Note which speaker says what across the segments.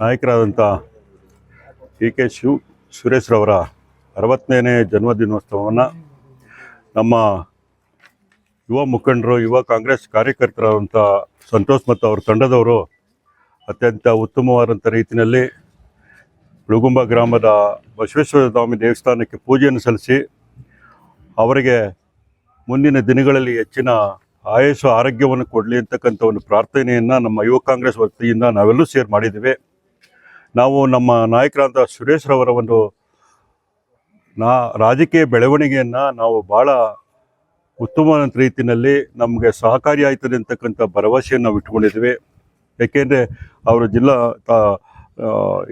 Speaker 1: ನಾಯಕರಾದಂಥ K K Shiv ಸುರೇಶ್ರವರ ಅರವತ್ತನೇ ಜನ್ಮದಿನೋತ್ಸವವನ್ನು ನಮ್ಮ ಯುವ ಮುಖಂಡರು, ಯುವ ಕಾಂಗ್ರೆಸ್ ಕಾರ್ಯಕರ್ತರಾದಂಥ ಸಂತೋಷ್ ಮತ್ತು ಅವ್ರ ತಂಡದವರು ಅತ್ಯಂತ ಉತ್ತಮವಾದಂಥ ರೀತಿಯಲ್ಲಿ ಹುಳುಗುಂಬ ಗ್ರಾಮದ ಬಸವೇಶ್ವರ ಸ್ವಾಮಿ ದೇವಸ್ಥಾನಕ್ಕೆ ಪೂಜೆಯನ್ನು ಸಲ್ಲಿಸಿ ಅವರಿಗೆ ಮುಂದಿನ ದಿನಗಳಲ್ಲಿ ಹೆಚ್ಚಿನ ಆಯಸ್ಸು, ಆರೋಗ್ಯವನ್ನು ಕೊಡಲಿ ಅಂತಕ್ಕಂಥ ಒಂದು ಪ್ರಾರ್ಥನೆಯನ್ನು ನಮ್ಮ ಯುವ ಕಾಂಗ್ರೆಸ್ ವತಿಯಿಂದ ನಾವೆಲ್ಲೂ ಶೇರ್ ಮಾಡಿದ್ದೀವಿ. ನಾವು ನಮ್ಮ ನಾಯಕರಾದ ಸುರೇಶ್ ರವರ ಒಂದು ನಾ ರಾಜಕೀಯ ಬೆಳವಣಿಗೆಯನ್ನು ನಾವು ಭಾಳ ಉತ್ತಮ ರೀತಿಯಲ್ಲಿ ನಮಗೆ ಸಹಕಾರಿ ಆಯ್ತದೆ ಅಂತಕ್ಕಂಥ ಭರವಸೆಯನ್ನು ನಾವು ಇಟ್ಕೊಂಡಿದ್ದೀವಿ ಏಕೆಂದರೆ ಅವರು ಜಿಲ್ಲಾ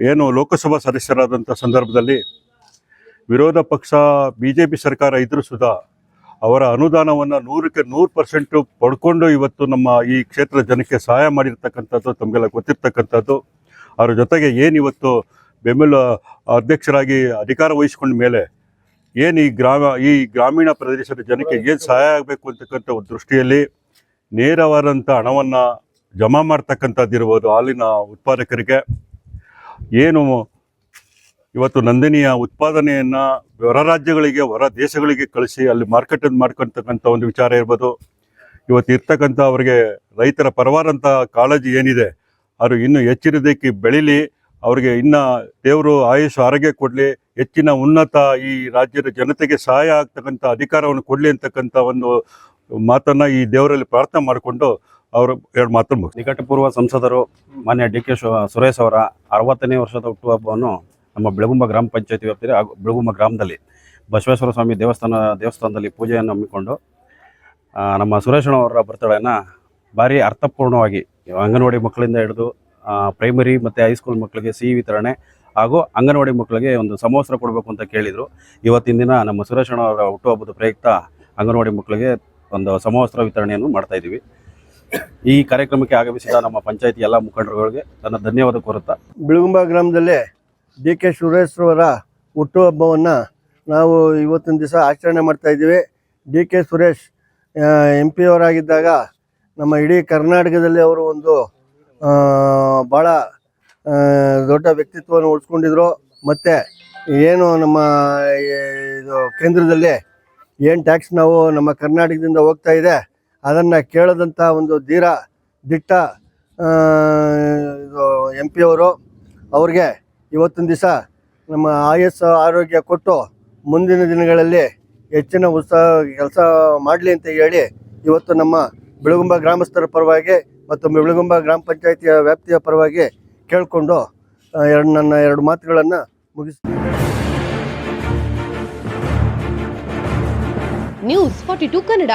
Speaker 1: ಏನು ಲೋಕಸಭಾ ಸದಸ್ಯರಾದಂಥ ಸಂದರ್ಭದಲ್ಲಿ ವಿರೋಧ ಪಕ್ಷ ಬಿ ಜೆ ಪಿ ಸರ್ಕಾರ ಇದ್ದರೂ ಸುಧಾ ಅವರ ಅನುದಾನವನ್ನು ನೂರಕ್ಕೆ ನೂರು ಪರ್ಸೆಂಟು ಪಡ್ಕೊಂಡು ಇವತ್ತು ನಮ್ಮ ಈ ಕ್ಷೇತ್ರದ ಜನಕ್ಕೆ ಸಹಾಯ ಮಾಡಿರ್ತಕ್ಕಂಥದ್ದು, ತಮಗೆಲ್ಲ ಗೊತ್ತಿರ್ತಕ್ಕಂಥದ್ದು. ಅವ್ರ ಜೊತೆಗೆ ಏನು ಇವತ್ತು ಬೆಂಬಲ ಅಧ್ಯಕ್ಷರಾಗಿ ಅಧಿಕಾರ ವಹಿಸ್ಕೊಂಡ ಮೇಲೆ ಏನು ಈ ಗ್ರಾಮ, ಈ ಗ್ರಾಮೀಣ ಪ್ರದೇಶದ ಜನಕ್ಕೆ ಏನು ಸಹಾಯ ಆಗಬೇಕು ಅಂತಕ್ಕಂಥ ಒಂದು ದೃಷ್ಟಿಯಲ್ಲಿ ನೇರವಾದಂಥ ಹಣವನ್ನು ಜಮಾ ಮಾಡ್ತಕ್ಕಂಥದ್ದಿರ್ಬೋದು ಹಾಲಿನ ಉತ್ಪಾದಕರಿಗೆ. ಏನು ಇವತ್ತು ನಂದಿನಿಯ ಉತ್ಪಾದನೆಯನ್ನು ಹೊರ ರಾಜ್ಯಗಳಿಗೆ, ಹೊರ ದೇಶಗಳಿಗೆ ಕಳಿಸಿ ಅಲ್ಲಿ ಮಾರ್ಕೆಟ್ ಮಾಡ್ಕೊತಕ್ಕಂಥ ಒಂದು ವಿಚಾರ ಇರ್ಬೋದು. ಇವತ್ತು ಇರ್ತಕ್ಕಂಥ ಅವರಿಗೆ ರೈತರ ಪರವಾದಂಥ ಕಾಳಜಿ ಏನಿದೆ ಅವರು ಇನ್ನೂ ಹೆಚ್ಚಿನದಕ್ಕೆ ಬೆಳೀಲಿ, ಅವರಿಗೆ ಇನ್ನು ದೇವರು ಆಯುಷ್ ಆರೋಗ್ಯ ಕೊಡಲಿ, ಹೆಚ್ಚಿನ ಉನ್ನತ ಈ ರಾಜ್ಯದ ಜನತೆಗೆ ಸಹಾಯ ಆಗ್ತಕ್ಕಂಥ ಅಧಿಕಾರವನ್ನು ಕೊಡಲಿ ಅಂತಕ್ಕಂಥ ಒಂದು ಮಾತನ್ನು ಈ ದೇವರಲ್ಲಿ ಪ್ರಾರ್ಥನೆ ಮಾಡಿಕೊಂಡು ಅವರು ಎರಡು ಮಾತು.
Speaker 2: ನಿಕಟಪೂರ್ವ ಸಂಸದರು ಮಾನ್ಯ ಡಿ ಕೆ ಸುರೇಶ್ ಅವರ ಅರವತ್ತನೇ ವರ್ಷದ ಹುಟ್ಟುಹಬ್ಬವನ್ನು ನಮ್ಮ ಬೆಳಗುಂಬ ಗ್ರಾಮ ಪಂಚಾಯತಿ ವ್ಯಾಪ್ತಿಯಲ್ಲಿ ಹಾಗೂ ಬೆಳಗುಂಬ ಗ್ರಾಮದಲ್ಲಿ ಬಸವೇಶ್ವರ ಸ್ವಾಮಿ ದೇವಸ್ಥಾನ, ದೇವಸ್ಥಾನದಲ್ಲಿ ಪೂಜೆಯನ್ನು ಹಮ್ಮಿಕೊಂಡು ನಮ್ಮ ಸುರೇಶ್ ಅವರ ಬರ್ತಡೆಯನ್ನು ಭಾರಿ ಅರ್ಥಪೂರ್ಣವಾಗಿ ಅಂಗನವಾಡಿ ಮಕ್ಕಳಿಂದ ಹಿಡಿದು ಪ್ರೈಮರಿ ಮತ್ತು ಹೈಸ್ಕೂಲ್ ಮಕ್ಕಳಿಗೆ ಸಿಹಿ ವಿತರಣೆ ಹಾಗೂ ಅಂಗನವಾಡಿ ಮಕ್ಕಳಿಗೆ ಒಂದು ಸಮವಸ್ತ್ರ ಕೊಡಬೇಕು ಅಂತ ಕೇಳಿದರು. ಇವತ್ತಿನ ದಿನ ನಮ್ಮ ಸುರೇಶಣ್ಣವರ ಹುಟ್ಟುಹಬ್ಬದ ಪ್ರಯುಕ್ತ ಅಂಗನವಾಡಿ ಮಕ್ಕಳಿಗೆ ಒಂದು ಸಮವಸ್ತ್ರ ವಿತರಣೆಯನ್ನು ಮಾಡ್ತಾ ಇದ್ದೀವಿ. ಈ ಕಾರ್ಯಕ್ರಮಕ್ಕೆ ಆಗಮಿಸಿದ ನಮ್ಮ ಪಂಚಾಯತಿ ಎಲ್ಲ ಮುಖಂಡರುಗಳಿಗೆ ನನ್ನ ಧನ್ಯವಾದ ಕೋರುತ್ತಾ.
Speaker 3: ಬಿಳುಗುಂಬ ಗ್ರಾಮದಲ್ಲಿ ಡಿ ಕೆ ಸುರೇಶ್ರವರ ಹುಟ್ಟುಹಬ್ಬವನ್ನು ನಾವು ಇವತ್ತಿನ ದಿವಸ ಆಚರಣೆ ಮಾಡ್ತಾ ಇದ್ದೀವಿ. D K Suresh M P ಅವರಾಗಿದ್ದಾಗ ನಮ್ಮ ಇಡೀ ಕರ್ನಾಟಕದಲ್ಲಿ ಅವರು ಒಂದು ಭಾಳ ದೊಡ್ಡ ವ್ಯಕ್ತಿತ್ವವನ್ನು ಉಳಿಸ್ಕೊಂಡಿದ್ರು. ಮತ್ತು ಏನು ನಮ್ಮ ಇದು ಕೇಂದ್ರದಲ್ಲಿ ಏನು ಟ್ಯಾಕ್ಸ್ ನಾವು ನಮ್ಮ ಕರ್ನಾಟಕದಿಂದ ಹೋಗ್ತಾ ಇದೆ, ಅದನ್ನು ಕೇಳದಂಥ ಒಂದು ಧೀರ, ದಿಟ್ಟ ಇದು ಎಂ ಪಿ ಅವರು ಅವ್ರಿಗೆ ಇವತ್ತಿನ ದಿವಸ ನಮ್ಮ ಆಯಸ್ ಆರೋಗ್ಯ ಕೊಟ್ಟು ಮುಂದಿನ ದಿನಗಳಲ್ಲಿ ಹೆಚ್ಚಿನ ಉತ್ಸಾಹ, ಕೆಲಸ ಮಾಡಲಿ ಅಂತ ಹೇಳಿ ಇವತ್ತು ನಮ್ಮ ಬೆಳಗುಂಬ ಗ್ರಾಮಸ್ಥರ ಪರವಾಗಿ ಮತ್ತು ಬೆಳಗುಂಬ ಗ್ರಾಮ ಪಂಚಾಯಿತಿಯ ವ್ಯಾಪ್ತಿಯ ಪರವಾಗಿ ಕೇಳಿಕೊಂಡು ಎರಡು ನನ್ನ ಎರಡು ಮಾತುಗಳನ್ನು ಮುಗಿಸ್ತೀನಿ.
Speaker 4: News forty two Kannada